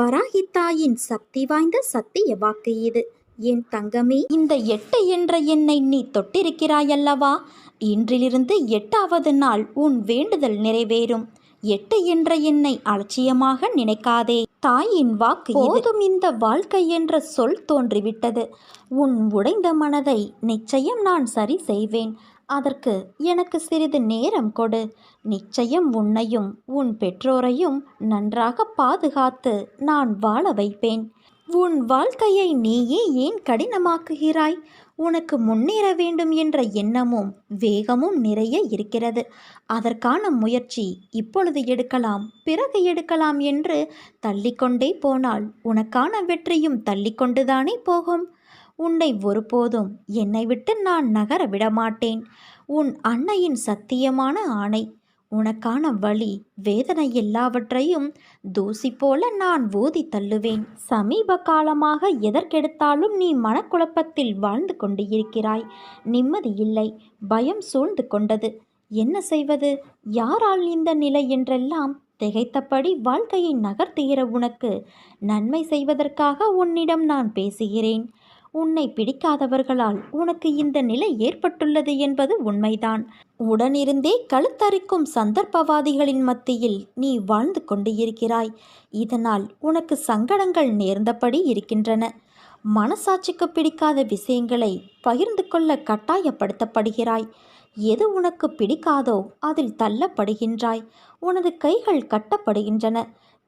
வராகித்தாயின் சக்தி வாய்ந்த சத்திய வாக்கு இது. என் தங்கமே இந்த எட்டு என்ற எண்ணை நீ தொட்டிருக்கிறாயல்லவா? இன்றிலிருந்து எட்டாவது நாள் உன் வேண்டுதல் நிறைவேறும். எட்டு என்ற எண்ணை அலட்சியமாக நினைக்காதே. தாயின் வாக்கு போதும் இந்த வாழ்க்கை என்ற சொல் தோன்றிவிட்டது. உன் உடைந்த மனதை நிச்சயம் நான் சரி செய்வேன். அதற்கு எனக்கு சிறிது நேரம் கொடு. நிச்சயம் உன்னையும் உன் பெற்றோரையும் நன்றாக பாதுகாத்து நான் வாழ வைப்பேன். உன் வாழ்க்கையை நீயே ஏன் கடினமாக்குகிறாய்? உனக்கு முன்னேற வேண்டும் என்ற எண்ணமும் வேகமும் நிறைய இருக்கிறது. அதற்கான முயற்சி இப்பொழுது எடுக்கலாம் பிறகு எடுக்கலாம் என்று தள்ளிக்கொண்டே போனால் உனக்கான வெற்றியும் தள்ளிக்கொண்டுதானே போகும்? உன்னை ஒருபோதும் என்னை விட்டு நான் நகர விடமாட்டேன். உன் அன்னையின் சத்தியமான ஆணை உனக்கான வழி வேதனை எல்லாவற்றையும் தூசி போல நான் ஊதி தள்ளுவேன். சமீப காலமாக எதற்கெடுத்தாலும் நீ மனக்குழப்பத்தில் வாழ்ந்து கொண்டு இருக்கிறாய். நிம்மதி இல்லை பயம் சூழ்ந்து கொண்டது. என்ன செய்வது? யாரால் இந்த நிலை என்றெல்லாம் திகைத்தபடி வாழ்க்கையை நகர்த்துகிற உனக்கு நன்மை செய்வதற்காக உன்னிடம் நான் பேசுகிறேன். உன்னை பிடிக்காதவர்களால் உனக்கு இந்த நிலை ஏற்பட்டுள்ளது என்பது உண்மைதான். உடனிருந்தே கழுத்தரிக்கும் சந்தர்ப்பவாதிகளின் மத்தியில் நீ வாழ்ந்து கொண்டு இருக்கிறாய். இதனால் உனக்கு சங்கடங்கள் நேர்ந்தபடி இருக்கின்றன. மனசாட்சிக்கு பிடிக்காத விஷயங்களை பகிர்ந்து கொள்ள கட்டாயப்படுத்தப்படுகிறாய். எது உனக்கு பிடிக்காதோ அதில் தள்ளப்படுகின்றாய். உனது கைகள் கட்டப்படுகின்றன.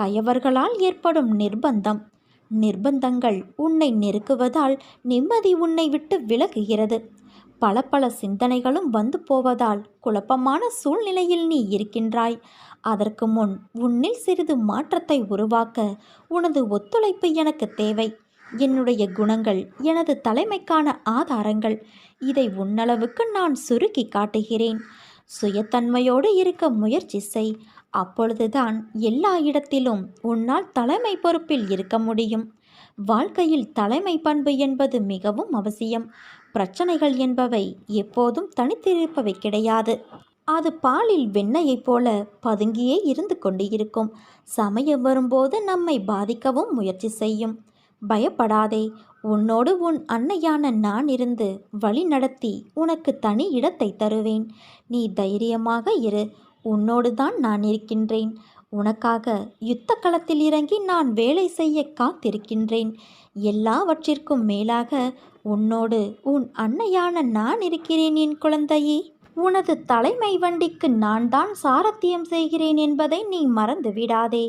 கயவர்களால் ஏற்படும் நிர்பந்தம். நிர்பந்தங்கள் உன்னை நெருக்குவதால் நிம்மதி உன்னை விட்டு விலகுகிறது. பல பல சிந்தனைகளும் வந்து போவதால் குழப்பமான சூழ்நிலையில் நீ இருக்கின்றாய். அதற்கு முன் உன்னில் சிறிது மாற்றத்தை உருவாக்க உனது ஒத்துழைப்பு எனக்கு தேவை. என்னுடைய குணங்கள் எனது தலைமைக்கான ஆதாரங்கள் இதை உன்னளவுக்கு நான் சுருக்கி காட்டுகிறேன். சுயத்தன்மையோடு இருக்க முயற்சி செய். அப்பொழுதுதான் எல்லா இடத்திலும் உன்னால் தலைமை பொறுப்பில் இருக்க முடியும். வாழ்க்கையில் தலைமை பண்பு என்பது மிகவும் அவசியம். பிரச்சனைகள் என்பவை எப்போதும் தனித்திருப்பவை கிடையாது. அது பாலில் வெண்ணையைப் போல பதுங்கியே இருந்து கொண்டு இருக்கும் சமயம் வரும்போது நம்மை பாதிக்கவும் முயற்சி செய்யும். பயப்படாதே உன்னோடு உன் அன்னையான நான் இருந்து வழி நடத்தி உனக்கு தனி இடத்தை தருவேன். நீ தைரியமாக இரு. உன்னோடு தான் நான் இருக்கின்றேன். உனக்காக யுத்த களத்தில் இறங்கி நான் வேலை செய்ய காத்திருக்கின்றேன். எல்லாவற்றிற்கும் மேலாக உன்னோடு உன் அன்னையான நான் இருக்கிறேன் என் குழந்தையே. உனது தலைமை வண்டிக்கு நான் தான் சாரத்தியம் செய்கிறேன் என்பதை நீ மறந்து விடாதே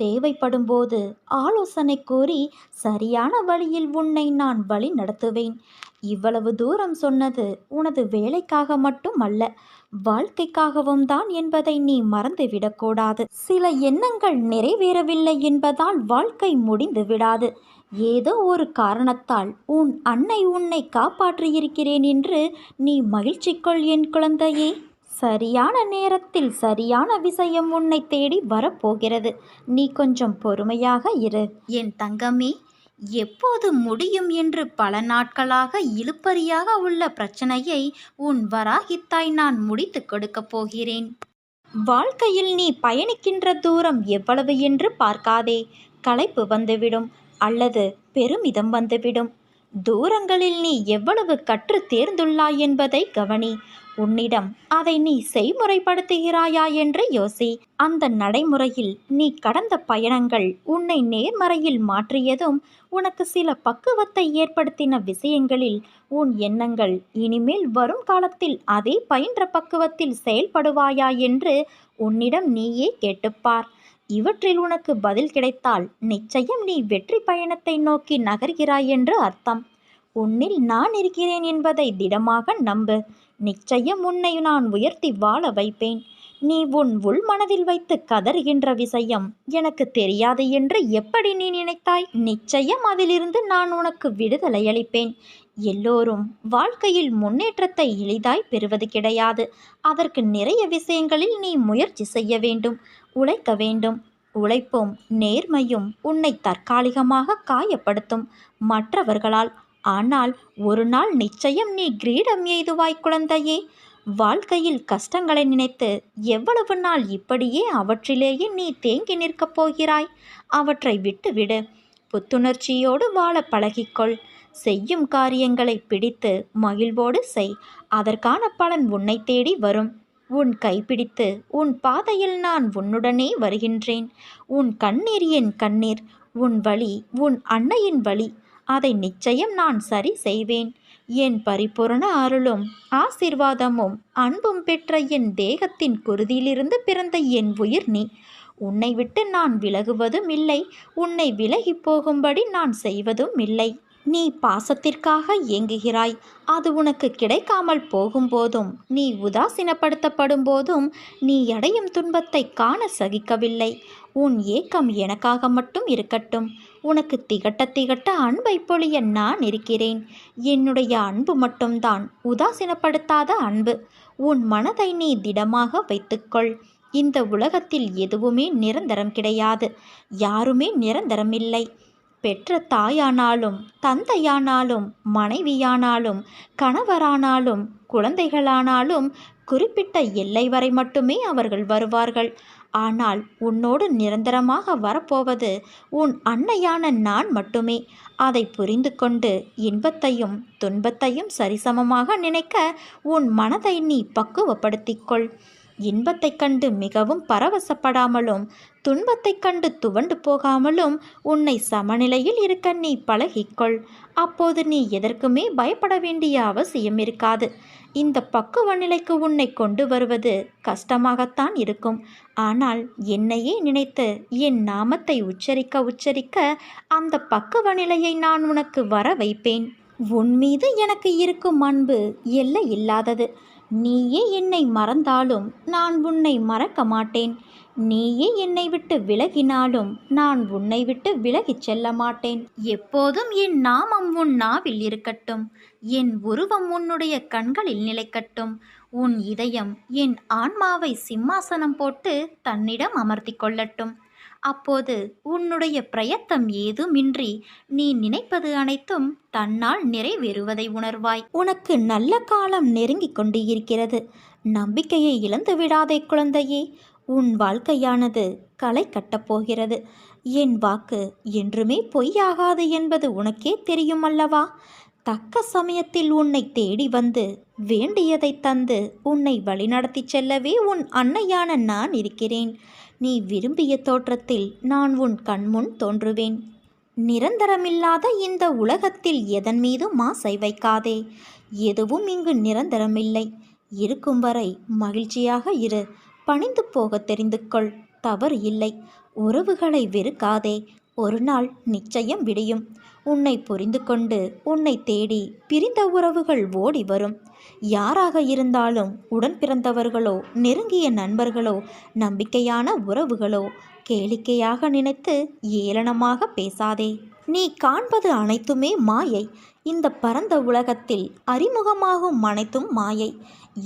தேவைப்படும்போது ஆலோசனை கூறி சரியான வழியில் உன்னை நான் வழி நடத்துவேன் இவ்வளவு தூரம் சொன்னது உனது வேலைக்காக மட்டும் அல்ல வாழ்க்கைக்காகவும் தான் என்பதை நீ மறந்துவிடக்கூடாது. சில எண்ணங்கள் நிறைவேறவில்லை என்பதால் வாழ்க்கை முடிந்து விடாது. ஏதோ ஒரு காரணத்தால் உன் அன்னை உன்னை காப்பாற்றியிருக்கிறேன் என்று நீ மகிழ்ச்சி கொள் என் குழந்தையே. சரியான நேரத்தில் சரியான விஷயம் உன்னை தேடி வரப்போகிறது. நீ கொஞ்சம் பொறுமையாக இரு. என் தங்கமே எப்போது முடியும் என்று பல நாட்களாக இழுப்பறியாக உள்ள பிரச்சனையை உன் வராகித்தாய் நான் முடித்து கொடுக்கப் போகிறேன். வாழ்க்கையில் நீ பயணிக்கின்ற தூரம் எவ்வளவு என்று பார்க்காதே. களைப்பு வந்துவிடும் அல்லது பெருமிதம் வந்துவிடும். தூரங்களில் நீ எவ்வளவு கற்று தேர்ந்துள்ளாய் என்பதை கவனி. உன்னிடம் அதை நீ செய்முறைப்படுத்துகிறாயா என்று யோசி. அந்த நடைமுறையில் நீ கடந்த பயணங்கள் உன்னை நேர்மறையில் மாற்றியதும் உனக்கு சில பக்குவத்தை ஏற்படுத்தின விஷயங்களில் உன் எண்ணங்கள் இனிமேல் வரும் காலத்தில் அதே பயின்ற பக்குவத்தில் செயல்படுவாயா என்று உன்னிடம் நீயே கேட்டுப்பார். இவற்றில் உனக்கு பதில் கிடைத்தால் நிச்சயம் நீ வெற்றி பயணத்தை நோக்கி நகர்கிறாய் என்று அர்த்தம். உன்னில் நான் இருக்கிறேன் என்பதை திடமாக நம்பு. நிச்சயம் உன்னை நான் உயர்த்தி வாழ வைப்பேன். நீ உன் உள் மனதில் வைத்து கதறுகின்ற விஷயம் எனக்கு தெரியாது என்று எப்படி நீ நினைத்தாய்? நிச்சயம் அதிலிருந்து நான் உனக்கு விடுதலை அளிப்பேன். எல்லோரும் வாழ்க்கையில் முன்னேற்றத்தை எளிதாய் பெறுவது கிடையாது. அதற்கு நிறைய விஷயங்களில் நீ முயற்சி செய்ய வேண்டும் உழைக்க வேண்டும். உழைப்பும் நேர்மையும் உன்னை தற்காலிகமாக காயப்படுத்தும். மற்றவர்களால் ஆனால் ஒரு நாள் நிச்சயம் நீ கிரீடம் எய்துவாய் குழந்தையே. வாழ்க்கையில் கஷ்டங்களை நினைத்து எவ்வளவு நாள் இப்படியே அவற்றிலேயே நீ தேங்கி நிற்கப் போகிறாய்? அவற்றை விட்டுவிடு. புத்துணர்ச்சியோடு வாழ பழகிக்கொள். செய்யும் காரியங்களை பிடித்து மகிழ்வோடு செய். அதற்கான பலன் உன்னை தேடி வரும். உன் கைப்பிடித்து உன் பாதையில் நான் உன்னுடனே வருகின்றேன். உன் கண்ணீர் என் கண்ணீர். உன் வழி உன் அன்னையின் வழி. அதை நிச்சயம் நான் சரி செய்வேன். என் பரிபூரண அருளும் ஆசிர்வாதமும் அன்பும் பெற்ற என் தேகத்தின் குருதியிலிருந்து பிறந்த என் உயிர் நீ. உன்னை விட்டு நான் விலகுவதும் இல்லை உன்னை விலகி போகும்படி நான் செய்வதும் இல்லை. நீ பாசத்திற்காக ஏங்குகிறாய். அது உனக்கு கிடைக்காமல் போகும்போதும் நீ உதாசீனப்படுத்தப்படும் போதும் நீ அடையும் துன்பத்தை காண சகிக்கவில்லை. உன் ஏக்கம் எனக்காக மட்டும் இருக்கட்டும். உனக்கு திகட்ட திகட்ட அன்பை பொழிய நான் இருக்கிறேன். என்னுடைய அன்பு மட்டும்தான் உதாசீனப்படுத்தாத அன்பு. உன் மனதை நீ திடமாக வைத்துக்கொள். இந்த உலகத்தில் எதுவுமே நிரந்தரம் கிடையாது. யாருமே நிரந்தரமில்லை. பெற்ற தாயானாலும் தந்தையானாலும் மனைவியானாலும் கணவரானாலும் குழந்தைகளானாலும் குறிப்பிட்ட எல்லை வரை மட்டுமே அவர்கள் வருவார்கள். ஆனால் உன்னோடு நிரந்தரமாக வரப்போவது உன் அன்னையான நான் மட்டுமே. அதை புரிந்து கொண்டு இன்பத்தையும் துன்பத்தையும் சரிசமமாக நினைக்க உன் மனதை நீ பக்குவப்படுத்திக்கொள் இன்பத்தைக் கண்டு மிகவும் பரவசப்படாமலும் துன்பத்தைக் கண்டு துவண்டு போகாமலும் உன்னை சமநிலையில் இருக்க நீ பழகிக்கொள். அப்போது நீ எதற்குமே பயப்பட வேண்டிய அவசியம் இருக்காது. இந்த பக்குவ நிலைக்கு உன்னை கொண்டு வருவது கஷ்டமாகத்தான் இருக்கும். ஆனால் என்னையே நினைத்து என் நாமத்தை உச்சரிக்க உச்சரிக்க அந்த பக்குவ நிலையை நான் உனக்கு வர வைப்பேன். உன் மீது எனக்கு இருக்கும் அன்பு எல்லை இல்லாதது. நீயே என்னை மறந்தாலும் நான் உன்னை மறக்க மாட்டேன். நீயே என்னை விட்டு விலகினாலும் நான் உன்னை விட்டு விலகிச் செல்ல மாட்டேன். எப்போதும் என் நாமம் உன் நாவில் இருக்கட்டும். என் உருவம் உன்னுடைய கண்களில் நிலைக்கட்டும். உன் இதயம் என் ஆன்மாவை சிம்மாசனம் போட்டு தன்னிடம் அமர்த்தி கொள்ளட்டும். அப்போது உன்னுடைய பிரயத்தம் ஏதுமின்றி நீ நினைப்பது அனைத்தும் தன்னால் நிறைவேறுவதை உணர்வாய். உனக்கு நல்ல காலம் நெருங்கிக் கொண்டு இருக்கிறது நம்பிக்கையை இழந்து விடாதே குழந்தையே. உன் வாழ்க்கையானது களை கட்டப் போகிறது. என் வாக்கு என்றுமே பொய்யாகாது என்பது உனக்கே தெரியும் அல்லவா? தக்க சமயத்தில் உன்னை தேடி வந்து வேண்டியதை தந்து உன்னை வழிநடத்தி செல்லவே உன் அன்னையான நான் இருக்கிறேன். நீ விரும்பிய தோற்றத்தில் நான் உன் கண்முன் தோன்றுவேன். நிரந்தரமில்லாத இந்த உலகத்தில் எதன் மீதும் ஆசை வைக்காதே. எதுவும் இங்கு நிரந்தரமில்லை. இருக்கும் வரை மகிழ்ச்சியாக இரு. பணிந்து போக தெரிந்து கொள் தவறு இல்லை. உறவுகளை வெறுக்காதே. ஒரு நாள் நிச்சயம் விடியும். உன்னை புரிந்து கொண்டு உன்னை தேடி பிரிந்த உறவுகள் ஓடி வரும். யாராக இருந்தாலும் உடன் பிறந்தவர்களோ நெருங்கிய நண்பர்களோ நம்பிக்கையான உறவுகளோ கேளிக்கையாக நினைத்து ஏளனமாக பேசாதே. நீ காண்பது அனைத்துமே மாயை. இந்த பரந்த உலகத்தில் அறிமுகமாகும் அனைத்தும் மாயை.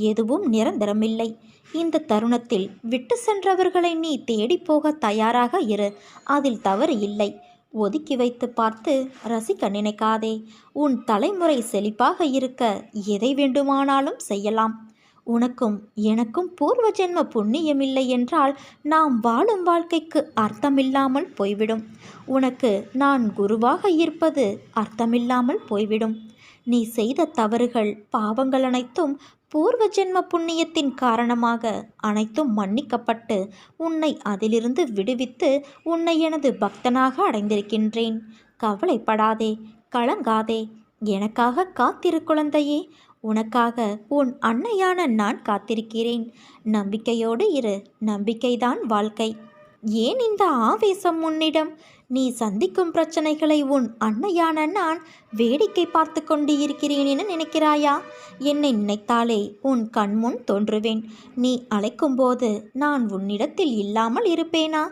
எதுவும் நிரந்தரமில்லை. இந்த தருணத்தில் விட்டு சென்றவர்களை நீ தேடிப்போக தயாராக இரு. அதில் தவறு இல்லை. ஒதுக்கி வைத்து பார்த்து ரசிக்க நினைக்காதே. உன் தலைமுறை செழிப்பாக இருக்க எதை வேண்டுமானாலும் செய்யலாம். உனக்கும் எனக்கும் பூர்வ ஜென்ம புண்ணியமில்லை என்றால் நாம் வாழும் வாழ்க்கைக்கு அர்த்தமில்லாமல் போய்விடும். உனக்கு நான் குருவாக இருப்பது அர்த்தமில்லாமல் போய்விடும். நீ செய்த தவறுகள் பாவங்கள் அனைத்தும் பூர்வ ஜென்ம புண்ணியத்தின் காரணமாக அனைத்தும் மன்னிக்கப்பட்டு உன்னை அதிலிருந்து விடுவித்து உன்னை எனது பக்தனாக அடைந்திருக்கின்றேன். கவலைப்படாதே கலங்காதே. எனக்காக காத்திரு குழந்தையே. உனக்காக உன் அன்னையான நான் காத்திருக்கிறேன். நம்பிக்கையோடு இரு. நம்பிக்கைதான் வாழ்க்கை. ஏன் இந்த ஆவேசம் உன்னிடம்? நீ சந்திக்கும் பிரச்சனைகளை உன் அன்னையான நான் வேடிக்கை பார்த்து கொண்டு இருக்கிறேன் என நினைக்கிறாயா? என்னை நினைத்தாலே உன் கண்முன் தோன்றுவேன். நீ அழைக்கும்போது நான் உன்னிடத்தில் இல்லாமல் இருப்பேனா?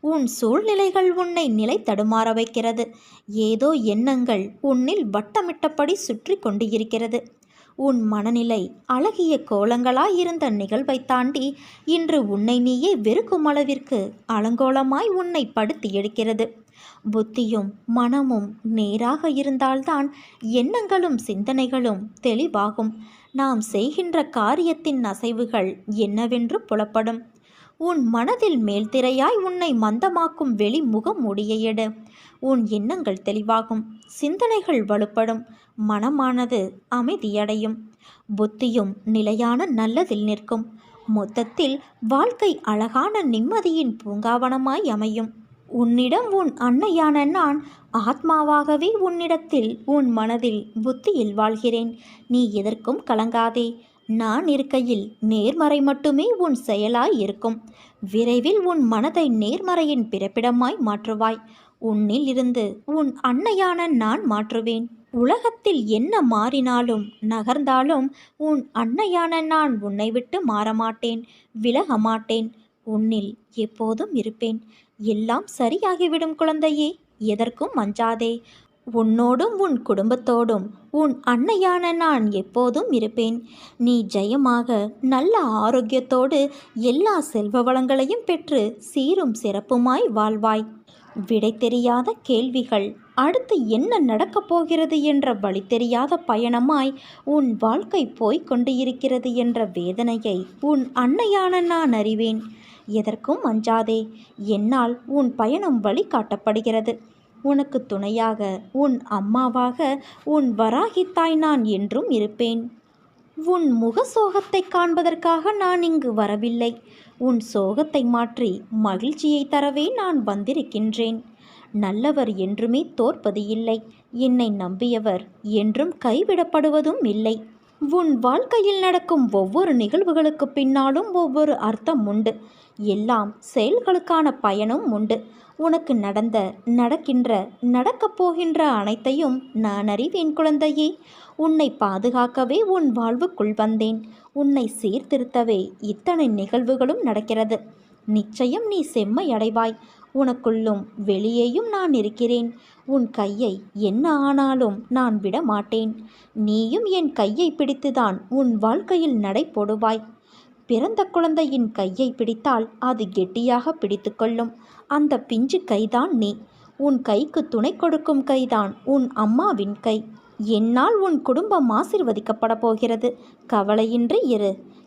உன் சூழ்நிலைகள் உன்னை நிலை தடுமாற வைக்கிறது. ஏதோ எண்ணங்கள் உன்னில் வட்டமிட்டபடி சுற்றி கொண்டு இருக்கிறது உன் மனநிலை அழகிய கோலங்களாயிருந்த நிகழ்வை தாண்டி இன்று உன்னை நீயே வெறுக்கும் அளவிற்கு அலங்கோலமாய் உன்னை படுத்தி எடுக்கிறது. புத்தியும் மனமும் நேராக இருந்தால்தான் எண்ணங்களும் சிந்தனைகளும் தெளிவாகும். நாம் செய்கின்ற காரியத்தின் அசைவுகள் என்னவென்று புலப்படும். உன் மனதில் மேல்திரையாய் உன்னை மந்தமாக்கும் வெளி முகம் எடு உன் எண்ணங்கள் தெளிவாகும் சிந்தனைகள் வலுப்படும் மனமானது அமைதியடையும். புத்தியும் நிலையான நல்லதில் நிற்கும். மொத்தத்தில் வாழ்க்கை அழகான நிம்மதியின் பூங்காவனமாய் அமையும். உன்னிடம் உன் அன்னையான நான் ஆத்மாவாகவே உன்னிடத்தில் உன் மனதில் புத்தியில் வாழ்கிறேன். நீ எதற்கும் கலங்காதே. நான் இருக்கையில் நேர்மறை மட்டுமே உன் செயலாய் இருக்கும். விரைவில் உன் மனதை நேர்மறையின் பிறப்பிடமாய் மாற்றுவாய். உன்னில் இருந்து உன் அன்னையான நான் மாற்றுவேன். உலகத்தில் என்ன மாறினாலும் நகர்ந்தாலும் உன் அன்னையான நான் உன்னை விட்டு மாறமாட்டேன் விலக மாட்டேன் உன்னில் எப்போதும் இருப்பேன். எல்லாம் சரியாகிவிடும் குழந்தையே எதற்கும் அஞ்சாதே உன்னோடும் உன் குடும்பத்தோடும் உன் அன்னையான நான் எப்போதும் இருப்பேன். நீ ஜெயமாக நல்ல ஆரோக்கியத்தோடு எல்லா செல்வ வளங்களையும் பெற்று சீரும் சிறப்புமாய் வாழ்வாய். விடை தெரியாத கேள்விகள் அடுத்து என்ன நடக்கப் போகிறது என்ற வழி தெரியாத பயணமாய் உன் வாழ்க்கை போய்க் கொண்டு இருக்கிறது என்ற வேதனையை உன் அன்னையான நான் அறிவேன். எதற்கும் அஞ்சாதே. என்னால் உன் பயணம் வழி காட்டப்படுகிறது உனக்கு துணையாக உன் அம்மாவாக உன் வராகித்தாய் நான் என்றும் இருப்பேன். உன் முக சோகத்தை காண்பதற்காக நான் இங்கு வரவில்லை. உன் சோகத்தை மாற்றி மகிழ்ச்சியை தரவே நான் வந்திருக்கின்றேன். நல்லவர் என்றுமே தோற்பது இல்லை. என்னை நம்பியவர் என்றும் கைவிடப்படுவதும் இல்லை. உன் வாழ்க்கையில் நடக்கும் ஒவ்வொரு நிகழ்வுகளுக்கு பின்னாலும் ஒவ்வொரு அர்த்தம் உண்டு. எல்லாம் செயல்களுக்கான பயனும் உண்டு. உனக்கு நடந்த நடக்கின்ற நடக்கப் போகின்ற அனைத்தையும் நான் அறிவேன் குழந்தையே. உன்னை பாதுகாக்கவே உன் வாழ்வுக்குள் வந்தேன். உன்னை சீர்திருத்தவே இத்தனை நிகழ்வுகளும் நடக்கிறது. நிச்சயம் நீ செம்மை அடைவாய் உனக்குள்ளும் வெளியேயும் நான் இருக்கிறேன். உன் கையை என்ன ஆனாலும் நான் விட மாட்டேன் நீயும் என் கையை பிடித்துதான் உன் வாழ்க்கையில் நடை போடுவாய். பிறந்த குழந்தையின் கையை பிடித்தால் அது கெட்டியாக பிடித்துக்கொள்ளும் அந்த பிஞ்சு கைதான் நீ. உன் கைக்கு துணை கொடுக்கும் கைதான் உன் அம்மாவின் கை. என்னால் உன் குடும்பம் ஆசிர்வதிக்கப்பட போகிறது. கவலையின்றி இரு.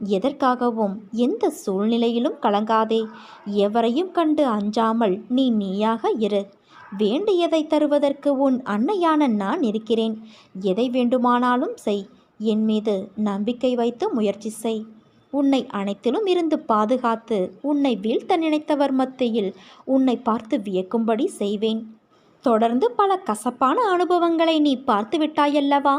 எதற்காகவும் எந்த சூழ்நிலையிலும் கலங்காதே. எவரையும் கண்டு அஞ்சாமல் நீ நீயாக இரு. வேண்டியதை தருவதற்கு உன் அன்னையான நான் இருக்கிறேன். எதை வேண்டுமானாலும் செய். என் மீது நம்பிக்கை வைத்து முயற்சி செய். உன்னை அனைத்திலும் இருந்து பாதுகாத்து உன்னை வீழ்த்த நினைத்தவர் மத்தியில் உன்னை பார்த்து வியக்கும்படி செய்வேன். தொடர்ந்து பல கசப்பான அனுபவங்களை நீ பார்த்து விட்டாயல்லவா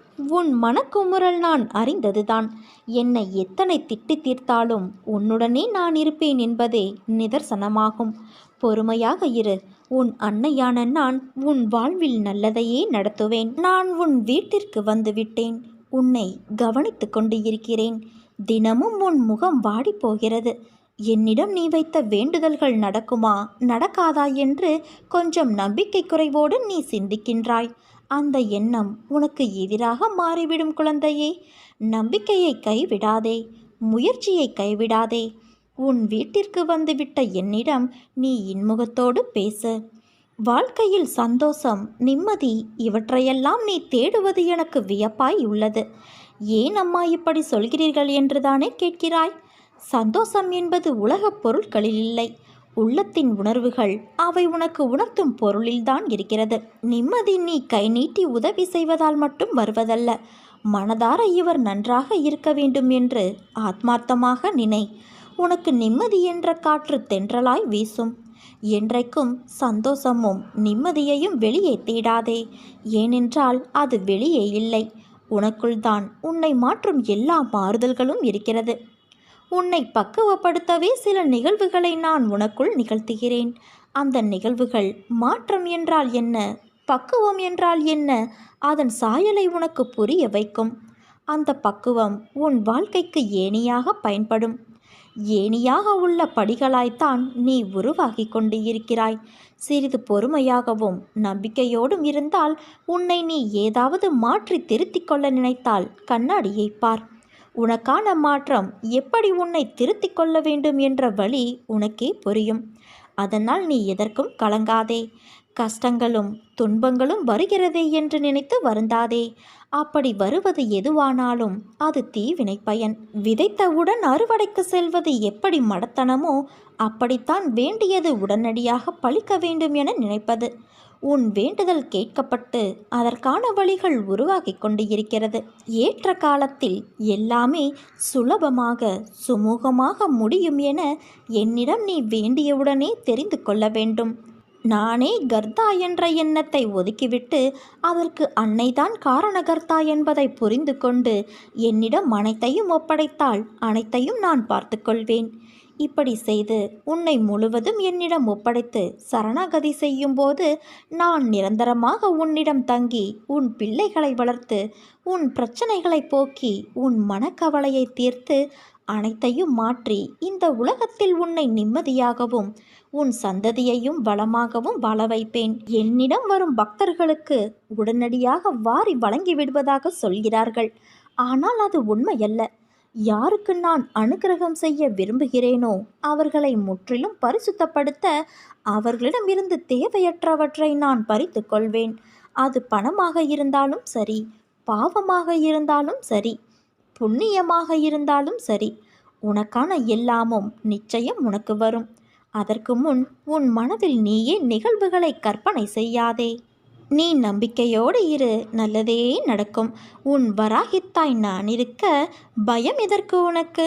உன் மனக்குமுறல் நான் அறிந்ததுதான். என்னை எத்தனை திட்டி தீர்த்தாலும் உன்னுடனே நான் இருப்பேன் என்பதே நிதர்சனமாகும். பொறுமையாக இரு. உன் அன்னையான நான் உன் வாழ்வில் நல்லதையே நடத்துவேன். நான் உன் வீட்டிற்கு வந்துவிட்டேன் உன்னை கவனித்து கொண்டு இருக்கிறேன். தினமும் உன் முகம் வாடி போகிறது. என்னிடம் நீ வைத்த வேண்டுதல்கள் நடக்குமா? நடக்காதா என்று கொஞ்சம் நம்பிக்கை குறைவோடு நீ சிந்திக்கின்றாய். அந்த எண்ணம் உனக்கு எதிராக மாறிவிடும் குழந்தையே. நம்பிக்கையை கைவிடாதே. முயற்சியை கைவிடாதே. உன் வீட்டிற்கு வந்துவிட்ட என்னிடம் நீ இன்முகத்தோடு பேசு. வாழ்க்கையில் சந்தோஷம் நிம்மதி இவற்றையெல்லாம் நீ தேடுவது எனக்கு வியப்பாய் உள்ளது. ஏன் அம்மா இப்படி சொல்கிறீர்கள் என்றுதானே கேட்கிறாய்? சந்தோஷம் என்பது உலகப் பொருட்களில் இல்லை. உள்ளத்தின் உணர்வுகள் அவை உனக்கு உணர்த்தும் பொருளில்தான் இருக்கிறது. நிம்மதி நீ கை நீட்டி உதவி செய்வதால் மட்டும் வருவதல்ல. மனதார இவர் நன்றாக இருக்க வேண்டும் என்று ஆத்மார்த்தமாக நினை. உனக்கு நிம்மதி என்ற காற்று தென்றலாய் வீசும். என்றைக்கும் சந்தோஷமும் நிம்மதியையும் வெளியே தேடாதே. ஏனென்றால் அது வெளியே இல்லை. உனக்குள்தான் உன்னை மாற்றும் எல்லா மாறுதல்களும் இருக்கிறது. உன்னை பக்குவப்படுத்தவே சில நிகழ்வுகளை நான் உனக்குள் நிகழ்த்துகிறேன். அந்த நிகழ்வுகள் மாற்றம் என்றால் என்ன? பக்குவம் என்றால் என்ன? அதன் சாயலை உனக்கு புரிய வைக்கும். அந்த பக்குவம் உன் வாழ்க்கைக்கு ஏணியாக பயன்படும். ஏணியாக உள்ள படிகளாய்த்தான் நீ உருவாகி கொண்டு இருக்கிறாய் சிறிது பொறுமையாகவும் நம்பிக்கையோடும் இருந்தால் உன்னை நீ ஏதாவது மாற்றி திருத்திக் கொள்ள நினைத்தால் கண்ணாடியை பார். உனக்கான மாற்றம் எப்படி உன்னை திருத்திக் கொள்ள வேண்டும் என்ற வழி உனக்கே புரியும். அதனால் நீ எதற்கும் கலங்காதே. கஷ்டங்களும் துன்பங்களும் வருகிறதே என்று நினைத்து வருந்தாதே. அப்படி வருவது எதுவானாலும் அது தீவினை பயன். விதைத்தவுடன் அறுவடைக்கு செல்வது எப்படி மடத்தனமோ அப்படித்தான் வேண்டியது உடனடியாக பழிக்க வேண்டும் என நினைப்பது. உன் வேண்டுதல் கேட்கப்பட்டு அதற்கான வழிகள் உருவாகி கொண்டு இருக்கிறது ஏற்ற காலத்தில் எல்லாமே சுலபமாக சுமூகமாக முடியும் என என்னிடம் நீ வேண்டியவுடனே தெரிந்து கொள்ள வேண்டும். நானே கர்த்தா என்ற எண்ணத்தை ஒதுக்கிவிட்டு அதற்கு அன்னைதான் காரணகர்த்தா என்பதை புரிந்து கொண்டு என்னிடம் அனைத்தையும் ஒப்படைத்தால் அனைத்தையும் நான் பார்த்துக்கொள்வேன் இப்படி செய்து உன்னை முழுவதும் என்னிடம் ஒப்படைத்து சரணாகதி செய்யும்போது நான் நிரந்தரமாக உன்னிடம் தங்கி உன் பிள்ளைகளை வளர்த்து உன் பிரச்சனைகளை போக்கி உன் மனக்கவலையை தீர்த்து அனைத்தையும் மாற்றி இந்த உலகத்தில் உன்னை நிம்மதியாகவும் உன் சந்ததியையும் வளமாகவும் வாழ வைப்பேன். என்னிடம் வரும் பக்தர்களுக்கு உடனடியாக வாரி வழங்கி விடுவதாக சொல்கிறார்கள். ஆனால் அது உண்மையல்ல. யாருக்கு நான் அனுக்கிரகம் செய்ய விரும்புகிறேனோ அவர்களை முற்றிலும் பரிசுத்தப்படுத்த அவர்களிடம் இருந்து தேவையற்றவற்றை நான் பறித்து கொள்வேன். அது பணமாக இருந்தாலும் சரி பாவமாக இருந்தாலும் சரி புண்ணியமாக இருந்தாலும் சரி உனக்கான எல்லாமும் நிச்சயம் உனக்கு வரும். அதற்கு முன் உன் மனதில் நீயே நிகழ்வுகளை கற்பனை செய்யாதே. நீ நம்பிக்கையோடு இரு நல்லதே நடக்கும். உன் வராகித்தாய் நான் இருக்க பயம் எதற்கு உனக்கு?